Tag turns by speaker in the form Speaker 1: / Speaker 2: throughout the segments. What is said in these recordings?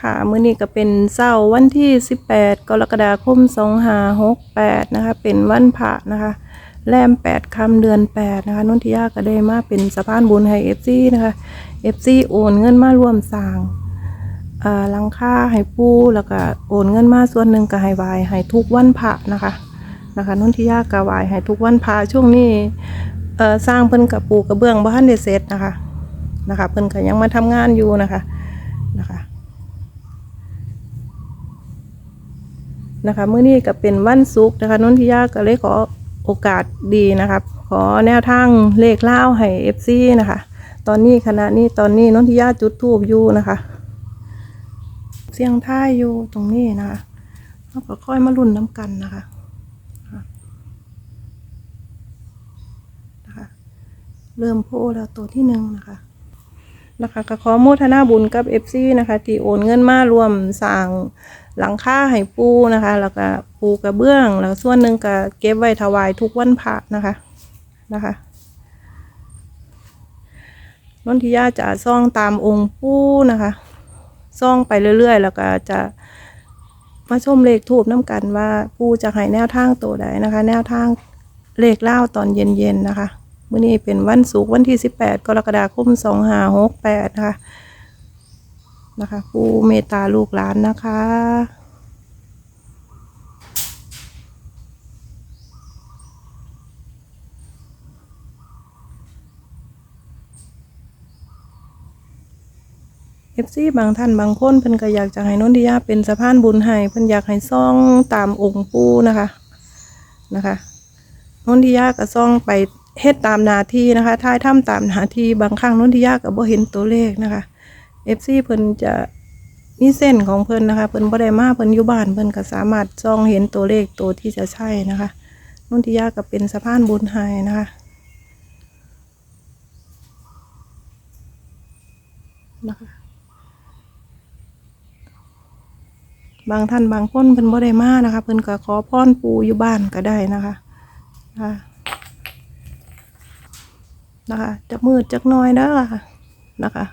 Speaker 1: ค่ะมื้อนี้ก็เป็นเช้าวันที่ 18 กรกฎาคม 2568 นะคะ เป็นวันพระนะคะ แรม 8 ค่ำเดือน 8 นะคะนนทิยาก็ได้มาเป็นสะพานบุญให้ FC นะคะ FC โอนเงินมาร่วมสร้างอ่าหลังค่าให้ปูแล้วก็โอนเงินมาส่วนหนึ่งก็ให้วายให้ทุกวันพระนะคะนะคะนนทิยาก็วายให้ทุกวันพระช่วงนี้เอ่อสร้างเพิ่นกับปูกระเบื้องบ้านได้เสร็จนะคะนะคะเพิ่นก็ยังมาทำงานอยู่นะคะนะคะ นะคะเมื่อนี้ก็เป็นวันศุกร์นะคะนนทิยาก็เลยขอโอกาสดีนะครับ ขอแนวทางเลขเล่าให้เอฟซีนะคะ ตอนนี้ขณะนี้ตอนนี้นนทิยาจุดทูบอยู่นะคะ เสียงท่ายอยู่ตรงนี้นะคะเราก็ค่อยมาลุ้นน้ำกันนะคะเริ่มโพแล้วตัวที่หนึ่งนะคะนะคะก็ขอโมทนาบุญกับเอฟซีนะคะ ที่โอนเงินมารวมสร้าง หลังคาให้ปูนะคะ แล้วก็ปูกระเบื้อง แล้วส่วนหนึ่งก็เก็บไว้ถวายทุกวันพระนะคะนะคะนนทิยาจะซ่องตามองค์ปูนะคะซ่องไปเรื่อยๆ แล้วก็จะมาชมเลขทูบน้ำกันว่าปูจะให้แนวทางตัวใดนะคะ แนวทางเลขเล่าตอนเย็นๆนะคะ มื่อนี้เป็นวันศุกร์วันที่ 18 กรกฎาคม 2568นะคะ นะคะ ผู้เมตตาลูกหลานนะคะ เอฟซีบางท่านบางคนเพิ่นก็อยากจะให้นนทิยาเป็นสะพานบุญให้เพิ่นอยากให้ซ่องตามองค์ปู่นะคะนะคะนนทิยาก็ซ่องไปเฮ็ดตามหนาทีนะคะท้ายถ้ำตามหนาทีบางครั้งนนทิยาก็บ่เห็นตัวเลขนะคะ เอฟซีเพิ่นจะมีเส้นของเพิ่นนะคะ เพิ่นบ่ได้มาเพิ่นอยู่บ้านเพิ่นก็สามารถซองเห็นตัวเลขตัวที่จะใช่นะคะนุ่นทิยาก็เป็นสะพานบุญให้นะคะนะคะบางท่านบางคนเพิ่นบ่ได้มานะคะ เพิ่นก็ขอพรปูอยู่บ้านก็ได้นะคะนะคะนะคะจะมืดจักน้อยเด้อค่ะนะคะ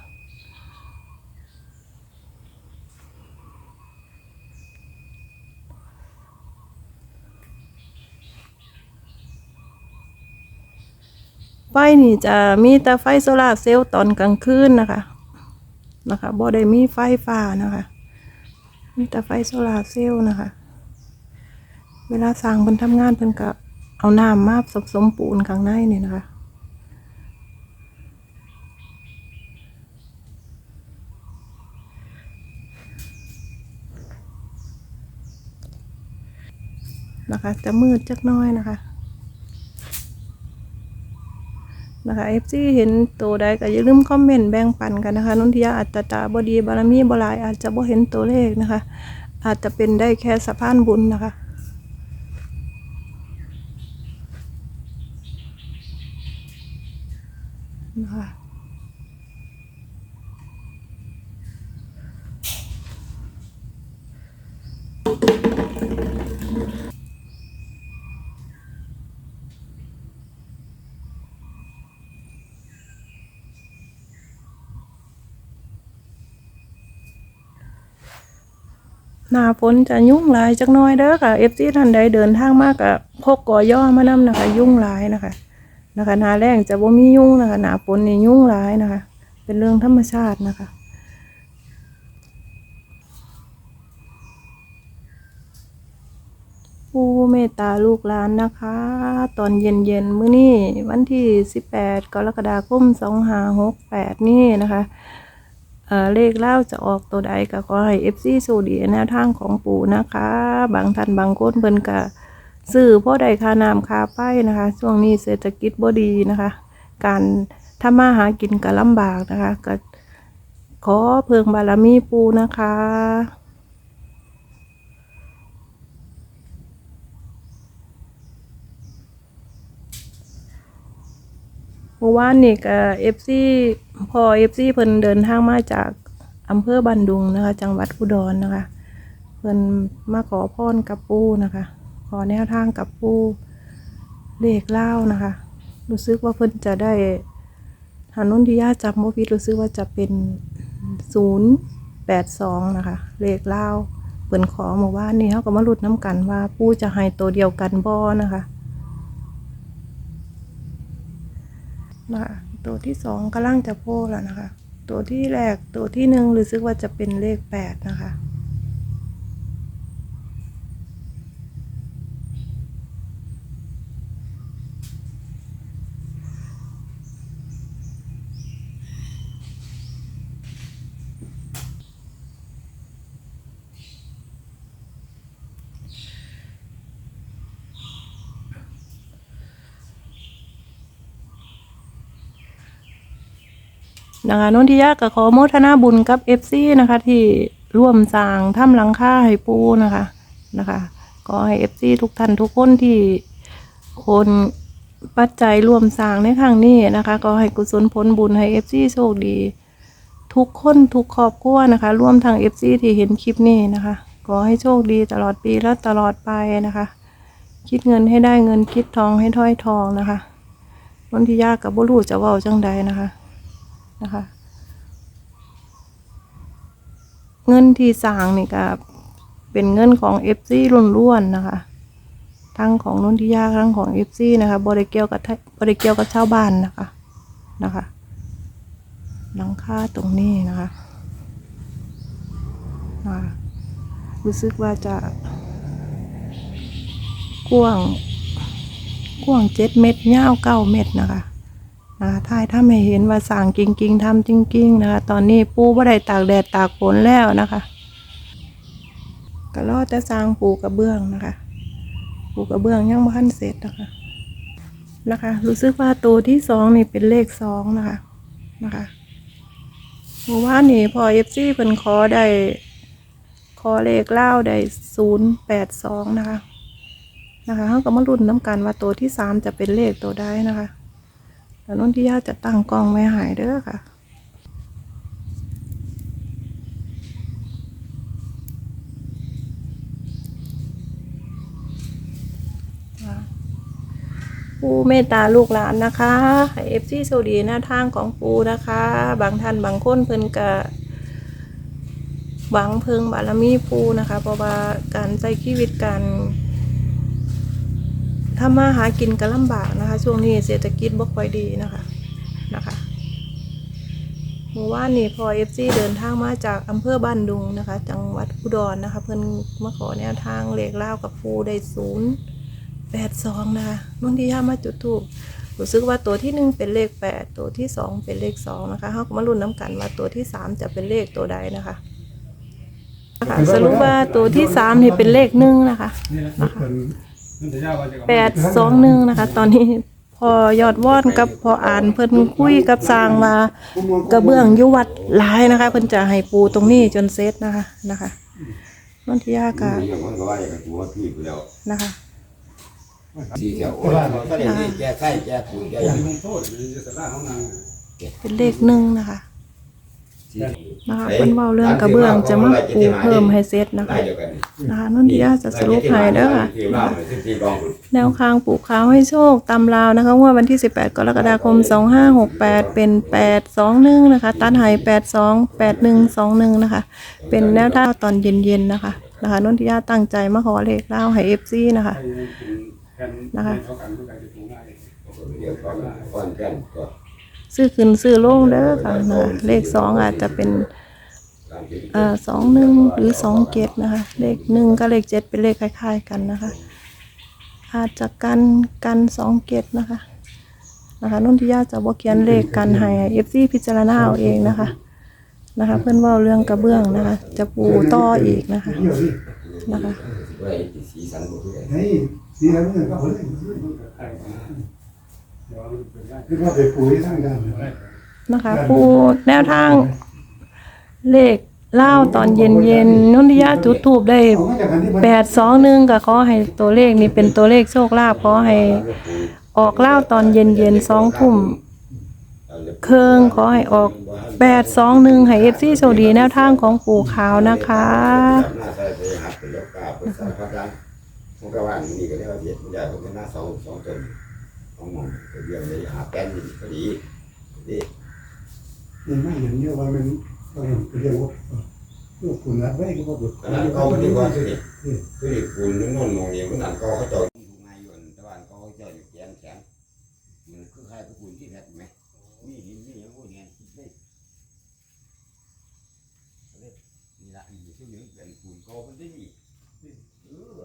Speaker 1: ไฟนี่จะมีแต่ไฟโซลาร์เซลล์ตอนกลางคืนนะคะ นะคะบ่ได้มีไฟฟ้านะคะ มีแต่ไฟโซลาร์เซลล์นะคะ เวลาสร้างเพิ่นทำงานเพิ่นก็เอาน้ำมาผสมปูนข้างในนี่นะคะนะคะจะมืดจักน้อยนะคะ นะคะเอฟซีเห็นตัวใดก็อย่าลืมคอมเมนต์แบ่งปันกันนะคะนุนทิยาอัตตาบดีบารมีบลายอาจจะบ่เห็นตัวเลขนะคะ อาจจะเป็นได้แค่สะพานบุญนะคะ หน้าฝนจะยุ่งหลายจักน้อยเด้อค่ะเอฟซีท่านใดเดินทางมากกับพกกอย่อมานำนะคะ ยุ่งหลายนะคะ นะคะหนาแรงจะบ่มียุ่งนะคะหนาฝนนี่ยุ่งหลายนะคะ เป็นเรื่องธรรมชาตินะคะผู้เมตตาลูกหลานนะคะ ตอนเย็นเย็นมื้อนี้วันที่ 18 กรกฎาคม 2568 นี่นะคะ เลขเล่าจะออกตัวใดก็ขอให้ FC สูดีแนวทางของปู่นะคะ บางท่านบางคนเพิ่นก็ซื้อพ่อใดคาน้ำค่าไฟนะคะ ช่วงนี้เศรษฐกิจบ่ดีนะคะ การทำมาหากินก็ลำบากนะคะก็ขอเพิงบารมีปูนะคะ เมื่อวานนี่ก็เอฟซี พอเอฟซีเพิ่นเดินทางมาจากอำเภอบันดุงนะคะ จังหวัดอุดรนนะคะ เพิ่นมาขอพรกับปูนะคะ ขอแนวทางกับปูเลขเล่านะคะ รู้สึกว่าเพิ่นจะได้หานุนทิยาจำบ่ผิดรู้สึกว่าจะเป็นศูนย์แปดสองนะคะ เลขเล่าเปิ่นขอเมื่านนี้เขาก็มาลุ้นน้ำกันว่าปูจะให้ตัวเดียวกันบ่นะคะนะคะ ตัวที่สองกำลังจะโพแล้วนะคะ ตัวที่แรกตัวที่หนึ่งรู้สึกว่าจะเป็นเลขแปดนะคะ นะคะนนทิยาก็ขอโมทนาบุญกับเอฟซีนะคะ ที่ร่วมสร้างถ้ำหลังคาให้ปูนะคะนะคะก็ให้เอฟซีทุกท่านทุกคนที่โอนปัจจัยร่วมสร้างในครั้งนี้นะคะ ก็ให้กุศลผลบุญให้เอฟซีโชคดี ทุกคนทุกครอบครัวนะคะ ร่วมทางเอฟซีที่เห็นคลิปนี้นะคะขอให้โชคดีตลอดปีและตลอดไปนะคะ คิดเงินให้ได้เงินคิดทองให้ถ้อยทองนะคะนนทิยากับบุรุษจะว้าจังใดนะคะ นะคะ เงินที่สร้างนี่ก็เป็นเงินของเอฟซีล้วนๆนะคะทั้งของนุ่นทิยาทั้งของเอฟซีนะคะบริเกียวกับบริเกียวกับชาวบ้านนะคะนะคะหลังคาตรงนี้นะคะนะคะรู้สึกว่าจะกว้างกว้างเจ็ดเมตรยาวเก้าเมตรนะคะ นะคะถ่ายถ้าไม่เห็นว่าสั่งจริง ๆทำจริง ๆ นะคะ ตอนนี้ปูบ่ได้ตากแดดตากฝนแล้วนะคะก็รอจะสร้างปูกระเบื้องนะคะ ปูกระเบื้องยังบ่ทันเสร็จนะคะนะคะ รู้สึกว่าตัวที่สองนี่เป็นเลขสองนะคะนะคะเมื่อวานนี่พอเอฟซีเพิ่นขอได้ขอเลขเล่าได้ศูนย์แปดสองนะคะนะคะเขาก็มาลุ้นน้ำกันว่าตัวที่สามจะเป็นเลขตัวใดนะคะ แล้วนุ่นที่ย่าจะตั้งกล้องไว้หายเด้อค่ะ ปูเมตตาลูกหลานนะคะเอฟซีโซดีหน้าทางของปูนะคะ บางท่านบางคนเพิ่นกะหวังเพิงบารมีปูนะคะ เพราะว่าการใช้ชีวิตการ ทำมาหากินก็ลำบากนะคะ ช่วงนี้เศรษฐกิจบ่ค่อยดีนะคะนะคะเมื่อวานนี้พอเอฟซีเดินทางมาจากอำเภอบ้านดุงนะคะ จังหวัดอุดรนะคะ เพิ่นมาขอแนวทางเลขเล่าวกับปูได้ศูนย์แปดสองนะคะนุ่นที่ย่ามาจุดถูกรู้สึกว่าตัวที่หนึ่งเป็นเลขแปดตัวที่สองเป็นเลขสองนะคะเขาก็มาลุ้นน้ำกันว่าตัวที่สามจะเป็นเลขตัวใดนะคะนะคะสรุปว่าตัวที่สามนี่เป็นเลขหนึ่งนะคะ แปดสองหนึ่งนะคะ ตอนนี้พอยอดวอนกับพออ่านเพิ่นคุยกับสร้างมากระเบื้องอยุวัดหลายนะคะ เพิ่นจะให้ปูตรงนี้จนเซตนะคะนะคะนนทิยากะ
Speaker 2: อย่างนั้นก็ว่าอย่างตัวที่ไปแล้ว
Speaker 1: นะคะ
Speaker 2: ที่เจ้าโอ้ยก็ได้แก้ไขแก้ปุ๋ยแก้ยัง
Speaker 1: เป็นเลขหนึ่งนะคะ นะคะเพิ่นเว้าเรื่องกระเบื้องจะมาปูเพิ่มให้เซตนะคะ
Speaker 2: ได้เดียวกัน
Speaker 1: นะคะนนทิยาจะสรุปให้เด้อค่ะแนวคางปลูกขาวให้โชคตำราวนะคะงวดวันที่ 18 กรกฎาคม 2568 เป็น 821 นะคะ ตัดให้82 8121 นะคะ เป็นแนวทางตอนเย็นๆนะคะนะคะนนทิยาตั้งใจมาขอเลขเล่าให้ FC นะคะนะคะ ซื้อขึ้นซื้อลงเด้อค่ะนะเลข2องอาจจะเป็นสองหนึ่งหรือสองเกตนะคะ เลขหนึ่งกับเลขเจ็ดเป็นเลขคล้าย ๆ กันนะคะ อาจจะกันกันสองเกตนะคะนะคะนุ่นที่ญาจะบอกเขียนเลขกันให้เอฟซีพิจารณาเอาเองนะคะนะคะ เพื่อนว่าเรื่องกระเบื้องนะคะ จะปูต่ออีกนะคะนะคะ
Speaker 2: คือกัน
Speaker 3: นี่สีอะไรมันก็ผลคือว่าไปปุ๋ยทางด้าน
Speaker 1: นะคะ ปูแนวทาง เลขเล่าตอนเย็นเย็นๆนุ่นที่ญาติจุดทูบได้
Speaker 3: เอามาจากอันนี้มัน
Speaker 1: แปดสองหนึ่งก็ขอให้ตัวเลขนี้เป็นตัวเลขโชคลาภขอให้ออกเล่าตอนเย็นเย็นสองทุ่มเครื่องขอให้ออกแปดสองหนึ่งให้เอฟซีโชคดีแนวทางของปู่ขาวนะคะ
Speaker 2: หน้าใส่ไปหัดเป็นแล้วกาเป็นสารพัดร้านผมก็ว่านี่ก็เรียกว่าเด็ดไม่ได้ผมก็หน้าสองสองต้นของมอง เดียวเลยหาแป้นนี่ก็ดีดี
Speaker 3: ยังไม่เห็นเยอะว่ามันต้องเรียกว่าตัวคุณรัดไว้ก็บ่บุด
Speaker 2: ขนาดเขาดีกว่าคือนี่คือนี่ปูนนุ่นๆมองนี่มันนั่นเขาเขาเจ้าถูกไงอยู่อันตะวันเขาเจ้าอยู่แขนแขนมันคือคล้ายกับปูนที่แท้ไหมมีหินมีอย่างพวกนี้คิดได้นี่ละนี่คือนี่เป็นปูนเขามันได้มีเออ